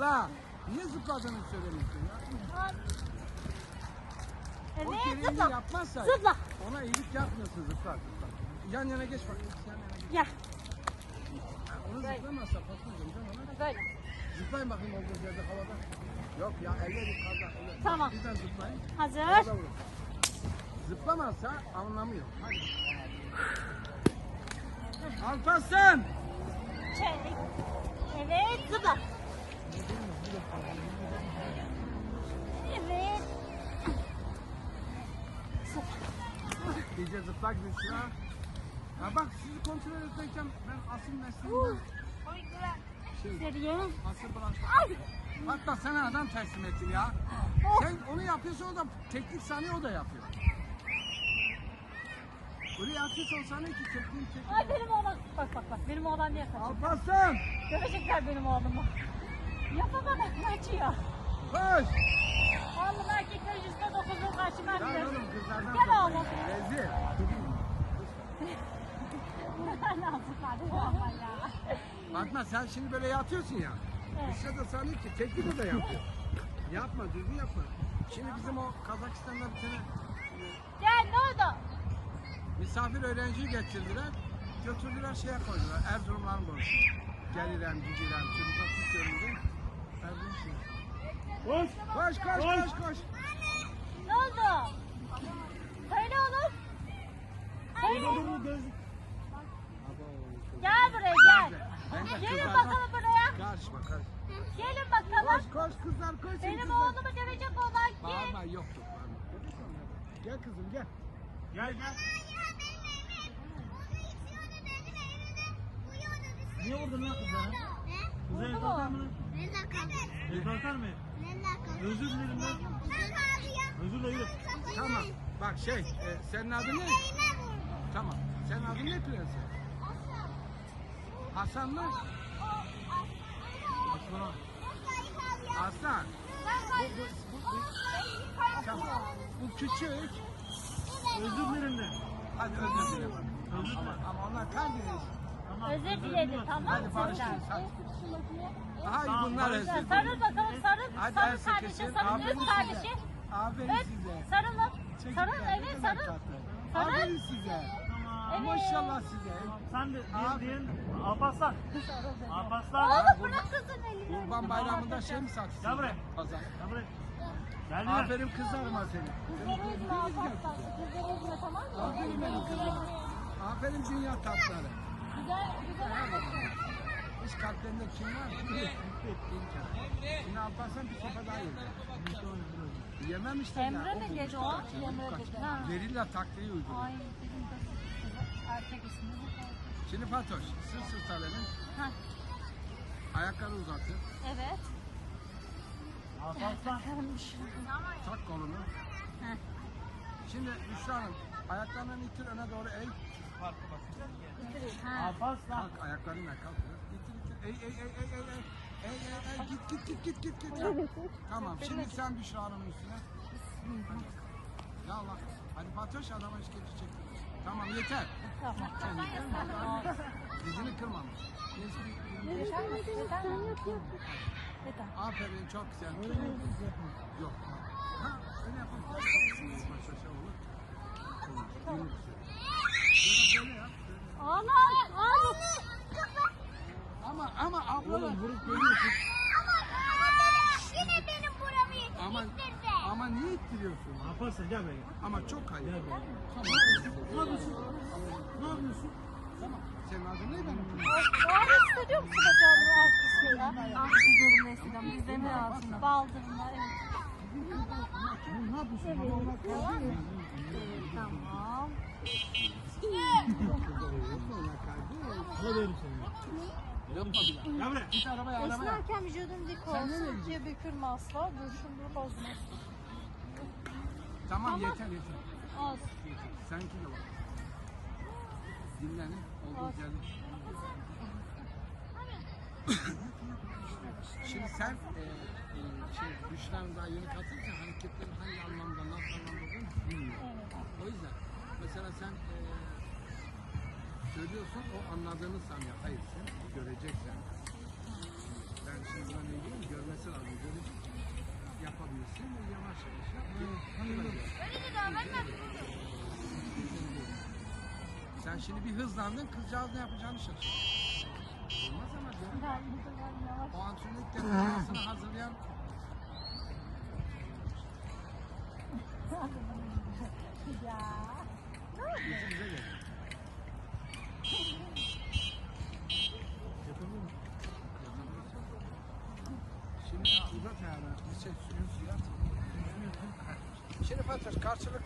Zıpla. Niye zıpladığını söylemiyorsun ya? O Evet gereğini zıpla. yapmazsa Zıpla. ona iyilik yapmıyorsun zıpla zıpla. Yan yana geç bakayım. Yan yana geç. Ha, onu Böyle. zıplamazsa patlayacağım canım. Böyle. Zıplayın bakayım olduğunuz yerde havada. Yok ya eller yukarıda. Eller. Tamam. Daha zıplayın. Hazır. Vurun. Zıplamazsa anlamıyor. Hadi. Alparslan. Çek. Evet zıpla. Evet. İyice zıplak düşsün ha. Ya bak sizi kontrol ederken ben asıl mesleğimden şey, asıl bıraktım. Hatta sana adam teslim ettim ya. Sen onu yapıyorsun o da teknik saniye o da yapıyor. Buraya atış olsana ki teknik teknik. Ay benim oğlan. Bak bak bak benim oğlan niye kaçıyor? Alparslan Görecekler benim oğlumu. Yapamadım kaçıyor. koş. Oğlum erkekler yüzde dokuzun Gel bilir. oğlum kızlardan Gel oğlum. Rezil. Bakma sen şimdi böyle yatıyorsun ya. Evet. Dışarıda da sanıyor ki teknik o da yapıyor. yapma düzgün yapma. Şimdi bizim o Kazakistan'da bir tane Gel ne oldu? Misafir öğrenciyi getirdiler. Götürdüler şeye koydular. Erzurumların koydu. Gelirem, gidirem, çocuklar tutuyorum diye. Şey. Koş. Koş koş koş koş. Ne oldu? Söyle oğlum. Söyle. Gel buraya gel. De Gelin bakalım buraya. Karışma karışma. Gelin bakalım. Koş koş kızlar koş. Benim kızlar. oğlumu dövecek olan kim? Bağırma yok yok bağırma. Gel kızım gel. Gel gel. Niye vurdun lan kızlara? Kızlara el kalkar mı lan? El kalkar mı? Özür dilerim lan. Özür dilerim. Tamam. Bak şey, e, senin adın ne? Tamam. Senin adın ne prenses? Hasan mı? Aslan. Aslan. Tamam. Bu küçük. Özür dilerim. Hadi özür dilerim. Ama, ama onlar kardeş. Tamam. Özür diledi tamam Hadi mı Tamam, bunlar özür Sarıl dilerim. bakalım sarıl. Hadi sarıl el kardeşi sıkışın. sarıl Aferin öz size. kardeşi. Aferin Evet size. sarılın. Sarıl evet sarıl. tatlı. Sarıl. Aferin size. Tamam. Evet. Maşallah size. Sen de Abi. diğer diğer Alparslan. Alparslan. Oğlum bırak kızın elini. Kurban bayramında şey mi saksın? Gel buraya. Pazar. Gel buraya. Gel buraya. Aferin kızlarıma senin. Kızları üzme Alparslan. Kızları üzme tamam mı? Aferin benim kızıma. Aferin dünya tatları. Güzel güzel anlatın. Hiç kalplerinde kim var? Şimdi Alparslan bir sopa daha yedi. Yemem işte Emre ya. mi O dedi o? Emre dedi. Ha. Gerilla taktiği uyguluyor. Ay bizim de erkek ismi. Şimdi Fatoş, sır sırta verin. Ha Ayakları uzatın. evet. Alparslan. Tak kolunu. Şimdi Büşra Hanım, ayaklarını itir öne doğru eğ. Ha. Alparslan. Kalk ayaklarınla kalk. İtir. Ey ey ey ey ey ey. Ey ey ey git git git git git git. Tamam şimdi sen Büşra Hanım'ın üstüne. Hadi. Ya Allah. Hadi Fatoş adama işkence çekti. Tamam yeter. Tamam. Sen yeter mi? Dizini kırmamış. Aferin çok güzel. Yok. Ha öyle yapalım. Başka şey olur. Olur. Böyle böyle yap. Ağla. Ağla. Ama ama ablalar. Oğlum vurup görüyorsun. Yine benim buramı Ama ittirdi. ama niye ittiriyorsun? Alparslan gel buraya. Ama çok hayır. Gel. Tamam. Ne yapıyorsun? Ne yapıyorsun? Tamam. Senin adın ne benim? Ağrı hissediyor musun bacağını arkasında? Aksızlarım eskiden dizlerimin altında. Baldırımda evet. Ne yapıyorsun? Ya. Tamam. Ne derim sana? Yapma bir daha. Gel buraya. Git arabaya arabaya. Esnerken vücudun dik olsun. gidiyorsun? Diye bükülme asla. Tamam Tamam. yeter yeter. Az. Senki de var. Dinlenin. Olduğunuz yerde. Şimdi sen e, e, şey, Büşra'nın daha yeni katılınca hareketlerin hangi anlamda, nasıl anlamda olduğunu bilmiyor. O yüzden mesela sen e, söylüyorsun, o anladığını sanıyor. Hayır sen göreceksen. Ben Şimdi buna ne diyeyim? Görmesi lazım. Görecek. Yapabilirsin. Yavaş yavaş yap. Sen şimdi bir hızlandın. Kızcağız ne yapacağını şaşır. Olmaz ama yavaş. O antrenörlük depolarını hazırlayan Ya. bize gelir. Yapabilir? Şimdi uzat ayağını. Bir şey suyun suya at. Şimdi Fatoş karşılıklı